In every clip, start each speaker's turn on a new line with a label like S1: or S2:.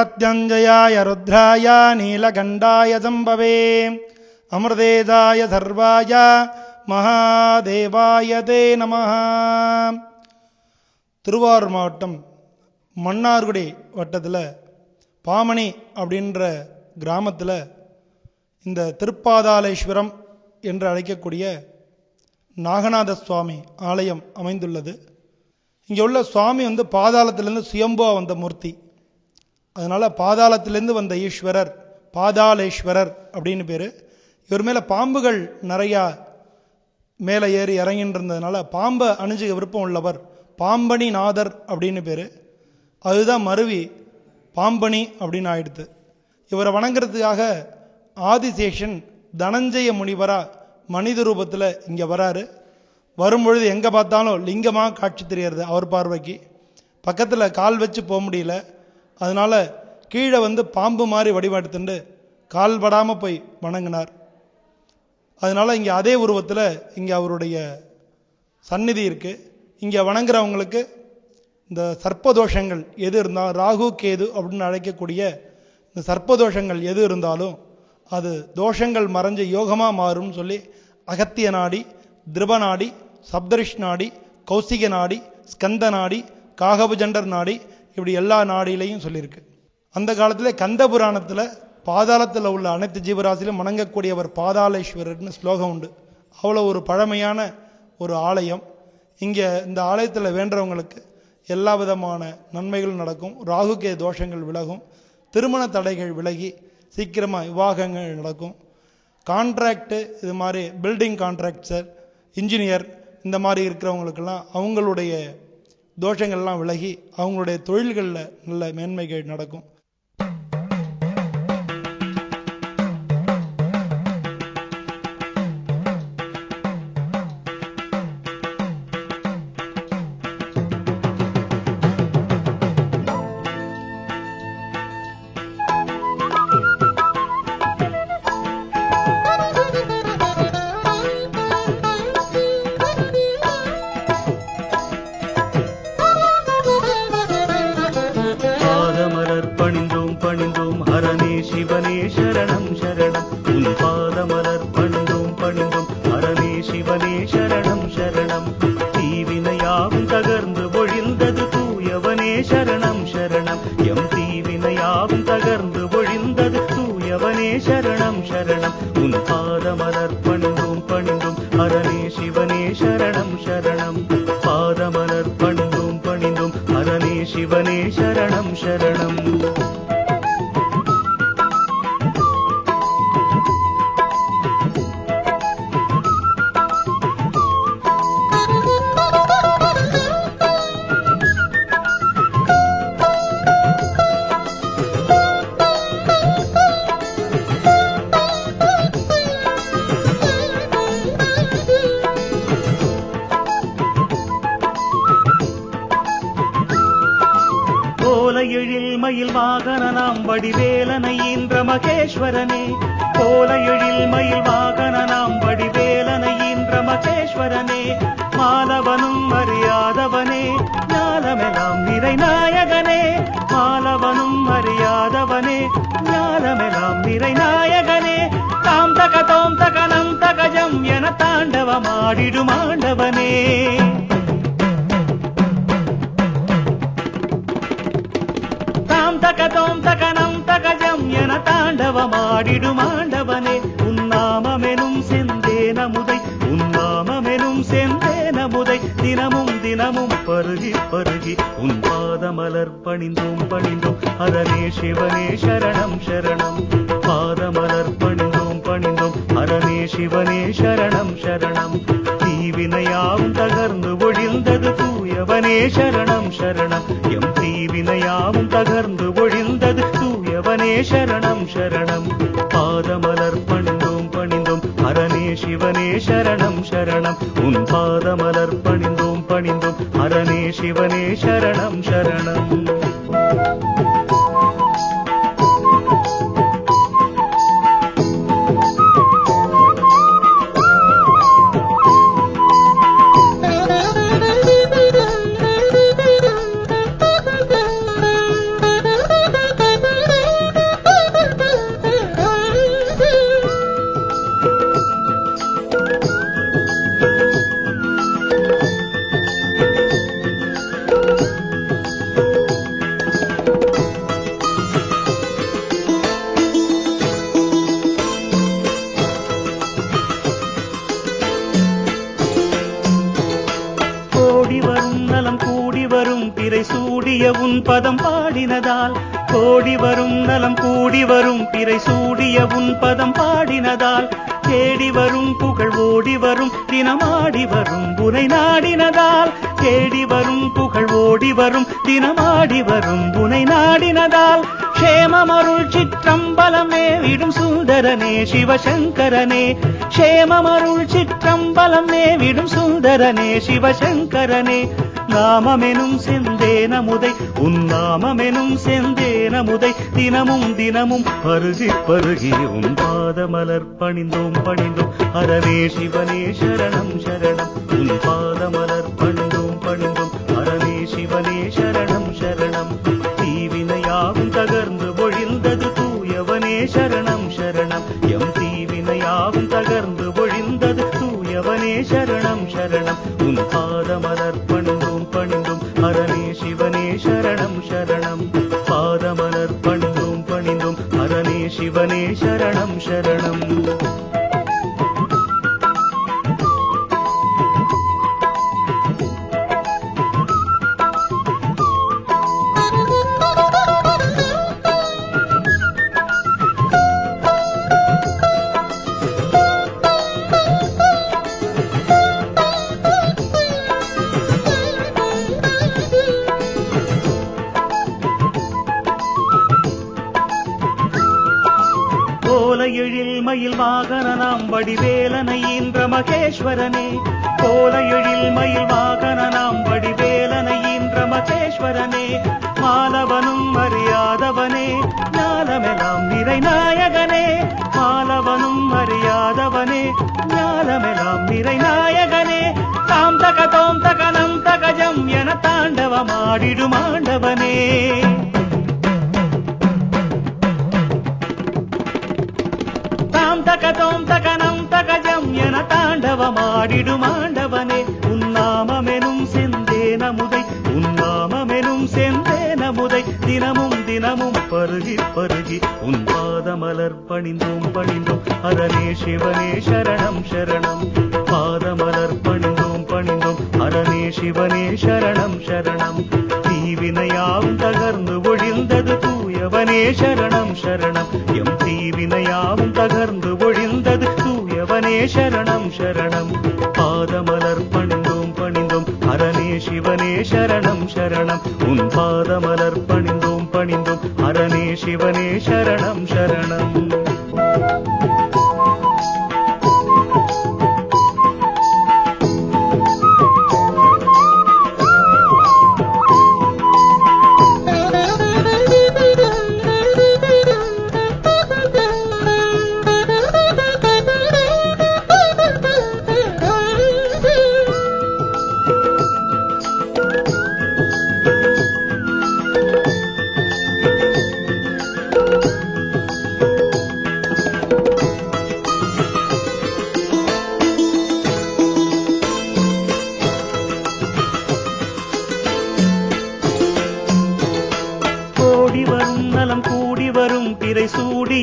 S1: மிருத்யஞ்சயாய ருத்ராய நீலகண்டாய சம்பவே அமிர்தேதாய சர்வாய மகாதேவாய தே நம திருவாரூர் மாவட்டம் மன்னார்குடி வட்டத்தில் பாமணி அப்படின்ற கிராமத்தில் இந்த திருப்பாதாளேஸ்வரம் என்று அழைக்கக்கூடிய நாகநாத சுவாமி ஆலயம் அமைந்துள்ளது. இங்கே உள்ள சுவாமி வந்து பாதாளத்திலேருந்து சுயம்புவா வந்த மூர்த்தி. அதனால் பாதாளத்திலேருந்து வந்த ஈஸ்வரர் பாதாளேஸ்வரர் அப்படின்னு பேர். இவர் மேலே பாம்புகள் நிறையா மேலே ஏறி இறங்கின்றதுனால பாம்பை அணிஞ்சுக்க விருப்பம் உள்ளவர் பாம்பணி நாதர் அப்படின்னு பேர். அதுதான் மருவி பாம்பணி அப்படின்னு ஆயிடுத்து இவரை வணங்குறதுக்காக ஆதிசேஷன் தனஞ்சய முனிவராக மனித ரூபத்தில் இங்கே வராரு. வரும்பொழுது எங்கே பார்த்தாலும் லிங்கமாக காட்சி தெரியறது அவர் பார்வைக்கு. பக்கத்தில் கால் வச்சு போக முடியல. அதனால் கீழே வந்து பாம்பு மாதிரி வடிவெடுத்துண்டு கால் படாமல் போய் வணங்கினார். அதனால் இங்கே அதே உருவத்தில் இங்கே அவருடைய சந்நிதி இருக்குது இங்கே வணங்குறவங்களுக்கு இந்த சர்ப்பதோஷங்கள் எது இருந்தால் ராகு கேது அப்படின்னு அழைக்கக்கூடிய இந்த சர்ப்பதோஷங்கள் எது இருந்தாலும் அது தோஷங்கள் மறைஞ்சு யோகமாக மாறும்னு சொல்லி அகத்திய நாடி திருப நாடி சப்தரிஷ் நாடி கௌசிக நாடி ஸ்கந்த நாடி காகபுஜண்டர் நாடி இப்படி எல்லா நாடியிலையும் சொல்லியிருக்கு. அந்த காலத்தில் கந்த புராணத்தில் பாதாளத்தில் உள்ள அனைத்து ஜீவராசிலும் வணங்கக்கூடியவர் பாதாளேஸ்வரர்னு ஸ்லோகம் உண்டு. அவ்வளோ ஒரு பழமையான ஒரு ஆலயம். இங்கே இந்த ஆலயத்தில் வேண்டவங்களுக்கு எல்லா விதமான நன்மைகளும் நடக்கும். ராகுகே தோஷங்கள் விலகும். திருமண தடைகள் விலகி சீக்கிரமாக விவாகங்கள் நடக்கும். கான்ட்ராக்டு இது மாதிரி பில்டிங் கான்ட்ராக்டர் இன்ஜினியர் இந்த மாதிரி இருக்கிறவங்களுக்கெல்லாம் அவங்களுடைய தோஷங்கள்லாம் விலகி அவங்களுடைய தொழில்களில் நல்ல மேன்மைகள் நடக்கும்.
S2: பாதமலர் பணிந்தோம் பணிந்தோம் சிவனே சரணம் சரணம். பாடிடும் ஆண்டவனே. தாம் தக தோம் தக நம் தகஜம் என தாண்டவம் ஆடிடும் ஆண்டவனே. உன்னாமமெனும் செந்தேன முதை உன்னாமமெனும் செந்தேன முதை தினமும் தினமும் பருகி பருகி உன் பாதமலர் பணிந்தோம் பணிந்தோம். அதனே சிவனே சரணம் சரணம். பாதமலர் சிவனே சரணம் சரணம். தீவினையாவும் தகர்ந்து ஒழிந்தது தூயவனே சரணம் சரணம். எம் தீவினையாவும் தகர்ந்து ஒழிந்தது தூயவனே சரணம் சரணம். பாதமலர் பணிந்தோம் பணிந்தோம். அரணே சிவனே சரணம் சரணம். உன் பாதமலர் பணிந்தோம் பணிந்தோம். அரணே சிவனே சரணம் சரணம். வரும் நாடினதால் தேடி வரும் புகழ் ஓடி வரும் தினமாடி வரும் புனை நாடினதால் க்ஷேமமருள் சிற்றம்பலமே விடும் சுந்தரனே சிவசங்கரனே. க்ஷேமமருள் சிற்றம்பலமே விடும் சுந்தரனே சிவசங்கரனே. நாமமெனும் செந்தேனமுதை உன் நாமமெனும் செந்தேனமுதை தினமும் தினமும் பருகி பருகி உன் பாதமலர் பணிந்தோம் பணிந்தோம். அறவே சிவனே சரணம் சரணம். உன் பாதமலர் பணிந்தோம் பணிந்தோம். அறவே சிவனே சரணம் சரணம். தீவினையாவும் தகர்ந்து ஒழிந்தது தூயவனே சரணம் சரணம். எம் தீவினையாவும் தகர்ந்து ஒழிந்தது தூயவனே சரணம் சரணம். உன் பாதமலர் சரணம் மகேஸ்வரனே கோல எழில் மயில் வாகன நாம் வடிவேலனை இன்ற மகேஸ்வரனே மாலவனும் அறியாதவனே ஞாலமெலாம் நிறை நாயகனே மாலவனும் அறியாதவனே ஞாலமெலாம் நிறை நாயகனே தாம் தக தோம் தகனம் தகஜம் என தாண்டவமாடிடும் ஆண்டவனே. பாடிடும் ஆண்டவனே உன்னாமமெனும் செந்தேனமுதை உன்னாமமெனும் செந்தேனமுதை தினமும் தினமும் பருகி பருகி உன் பாதமலர் பணிந்தோம் பணிந்தோம். அதனே சிவனே சரணம் சரணம். பாதமலர் பணிந்தோம் பணிந்தோம். அதனே சிவனே சரணம் சரணம். தீவினையாவும் தகர்ந்து ஒழிந்தது தூயவனே சரணம் சரணம். எம் தீவினையாவும் தகர்ந்து தூயவனே சரணம் சரணம். பாதமலர் பணிந்தோம் பணிந்தோம். அரணே சிவனே சரணம் சரணம். உன் பாதமலர் பணிந்தோம் பணிந்தோம். அரணே சிவனே சரணம் சரணம்.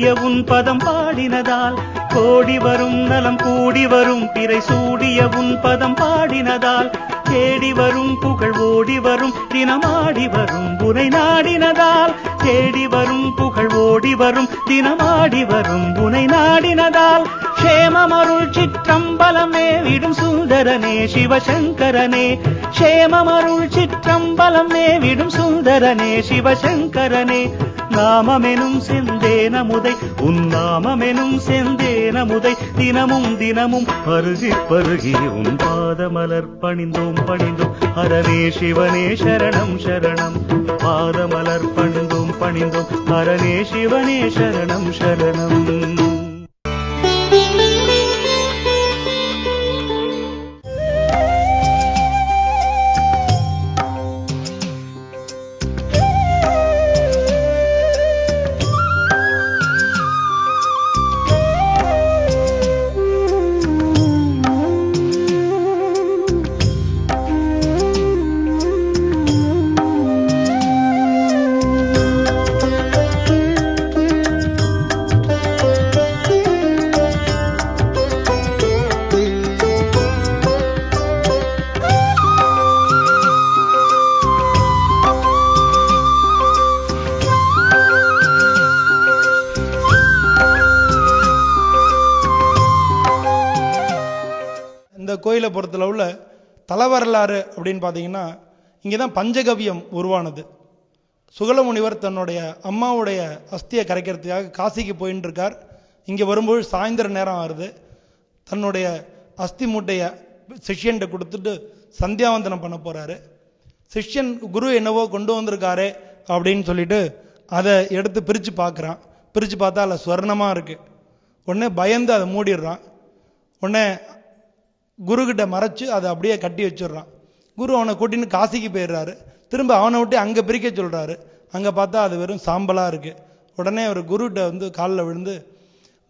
S2: சூடிய உன் பதம் பாடினதால் கோடி வரும் நலம் கூடி வரும் பிறை சூடிய உன் பதம் பாடினதால் தேடி வரும் புகழ் ஓடி வரும் தினமாடி வரும் புனை நாடினதால் தேடி வரும் புகழ் ஓடி வரும் தினமாடி வரும் புனை நாடினதால் க்ஷேமமருள் சிற்றம்பலமே விடும் சுந்தரனே சிவசங்கரனே. க்ஷேமமருள் சிற்றம்பலமே விடும் சுந்தரனே சிவசங்கரனே. நாமமெனும் செந்தேனமுதை உன் நாமமெனும் செந்தேனமுதை தினமும் தினமும் பருகி பருகி உன் பாதமலர் பணிந்தோம் பணிந்தோம். அரணே சிவனே சரணம் சரணம். பாதமலர் பணிந்தோம் பணிந்தோம். அரணே சிவனே சரணம் சரணம்.
S1: கோயிலை பொறுத்தளவுல தலவரலாறு அப்படின்னு பார்த்தீங்கன்னா இங்கே தான் பஞ்சகவியம் உருவானது. சுகலமுனிவர் தன்னுடைய அம்மாவுடைய அஸ்தியை கரைக்கிறதுக்காக காசிக்கு போயின்னு இருக்கார் இங்கே வரும்போது சாயந்தர நேரம் ஆகுது. தன்னுடைய அஸ்தி மூட்டையை சிஷ்யன்கிட்ட கொடுத்துட்டு சந்தியாவந்தனம் பண்ண போகிறாரு சிஷ்யன் குரு என்னவோ கொண்டு வந்திருக்காரே அப்படின்னு சொல்லிட்டு அதை எடுத்து பிரித்து பார்க்குறான் பிரித்து பார்த்தா அதில் ஸ்வர்ணமாக இருக்கு. உடனே பயந்து அதை மூடிடுறான். உடனே குருக்கிட்ட மறைச்சு அதை அப்படியே கட்டி வச்சிடுறான். குரு அவனை கூட்டின்னு காசிக்கு போயிடுறாரு. திரும்ப அவனை விட்டு அங்கே பிரிக்க சொல்கிறாரு அங்கே பார்த்தா அது வெறும் சாம்பலாக இருக்குது உடனே அவர் குருகிட்ட வந்து காலில் விழுந்து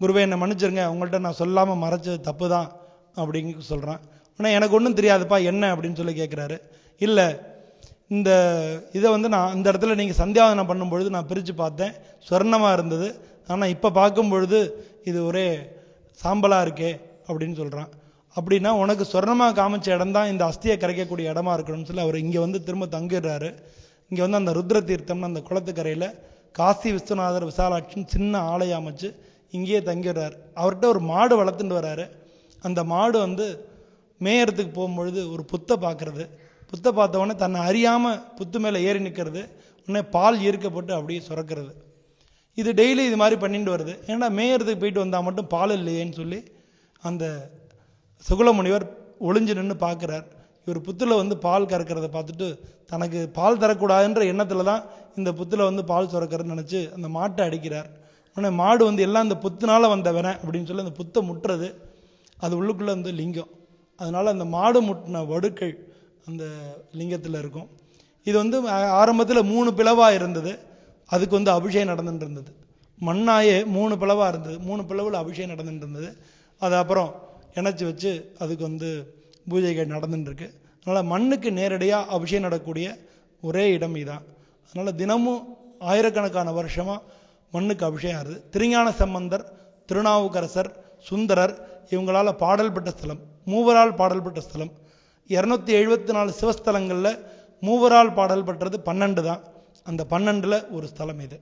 S1: குருவை என்னை மன்னிச்சிருங்க. உங்கள்கிட்ட நான் சொல்லாமல் மறைச்சது தப்பு தான் அப்படின்னு சொல்கிறான் ஆனால் எனக்கு ஒன்றும் தெரியாதுப்பா என்ன? அப்படின்னு சொல்லி கேட்குறாரு இல்லை இந்த இதை வந்து நான் இந்த இடத்துல நீங்கள் சந்தியாவதனம் பண்ணும் பொழுது நான் பிரித்து பார்த்தேன். சொர்ணமாக இருந்தது. ஆனால் இப்போ பார்க்கும் பொழுது இது ஒரே சாம்பலாக இருக்கே அப்படின்னு சொல்கிறான் அப்படின்னா உனக்கு சொர்ணமாக காமிச்ச இடம் தான் இந்த அஸ்தியை கரைக்கக்கூடிய இடமா இருக்கணும்னு சொல்லி அவர் இங்கே வந்து திரும்ப தங்கிடுறாரு. இங்கே வந்து அந்த ருத்ர தீர்த்தம்னு அந்த குளத்துக்கரையில் காசி விஸ்வநாதர் விசாலாட்சின்னு சின்ன ஆலை அமைச்சு இங்கேயே தங்கிடுறாரு. அவர்கிட்ட ஒரு மாடு வளர்த்துட்டு வர்றாரு அந்த மாடு வந்து மேயறதுக்கு போகும்பொழுது ஒரு புத்தை பார்க்கறது. புத்தை பார்த்த உடனே தன்னை அறியாமல் புத்து மேலே ஏறி நிற்கிறது உடனே பால் ஈர்க்கப்பட்டு அப்படியே சுரக்கிறது. இது டெய்லி இது மாதிரி பண்ணிட்டு வருது. ஏன்னா மேயறதுக்கு போயிட்டு வந்தால் மட்டும் பால் இல்லையேன்னு சொல்லி அந்த சுகுலமுனிவர் ஒளிஞ்சு நின்று பார்க்குறார். இவர் புத்துல வந்து பால் கறக்கிறத பார்த்துட்டு தனக்கு பால் தரக்கூடாதுன்ற எண்ணத்தில் தான் இந்த புத்துல வந்து பால் சுரக்கிறன்னு நினச்சி அந்த மாட்டை அடிக்கிறார். உடனே மாடு வந்து எல்லாம் இந்த புத்தினால் வந்தவன அப்படின்னு சொல்லி அந்த புத்தை முட்டுறது. அது உள்ளுக்குள்ளே வந்து லிங்கம். அதனால் அந்த மாடு முட்டின வடுக்கள் அந்த லிங்கத்தில் இருக்கும். இது வந்து ஆரம்பத்தில் மூணு பிளவாக இருந்தது. அதுக்கு வந்து அபிஷேகம் நடந்துட்டு இருந்தது. மண்ணாயே மூணு பிளவாக இருந்தது. மூணு பிளவில் அபிஷேகம் நடந்துட்டு இருந்தது. அது அப்புறம் இணைச்சி வச்சு அதுக்கு வந்து பூஜைகள் நடந்துட்டுருக்கு. அதனால் மண்ணுக்கு நேரடியாக அபிஷேகம் நடக்கக்கூடிய ஒரே இடம் இதான். அதனால் தினமும் ஆயிரக்கணக்கான வருஷமாக மண்ணுக்கு அபிஷேகம் ஆகுது. திருஞான சம்பந்தர் திருநாவுக்கரசர் சுந்தரர் இவங்களால் பாடல் பெற்ற ஸ்தலம் மூவரால் பாடல் பெற்ற ஸ்தலம். இரநூத்தி எழுபத்தி நாலு சிவஸ்தலங்களில் மூவரால் பாடல் பெற்றது பன்னெண்டு தான். அந்த பன்னெண்டில் ஒரு ஸ்தலம் இது.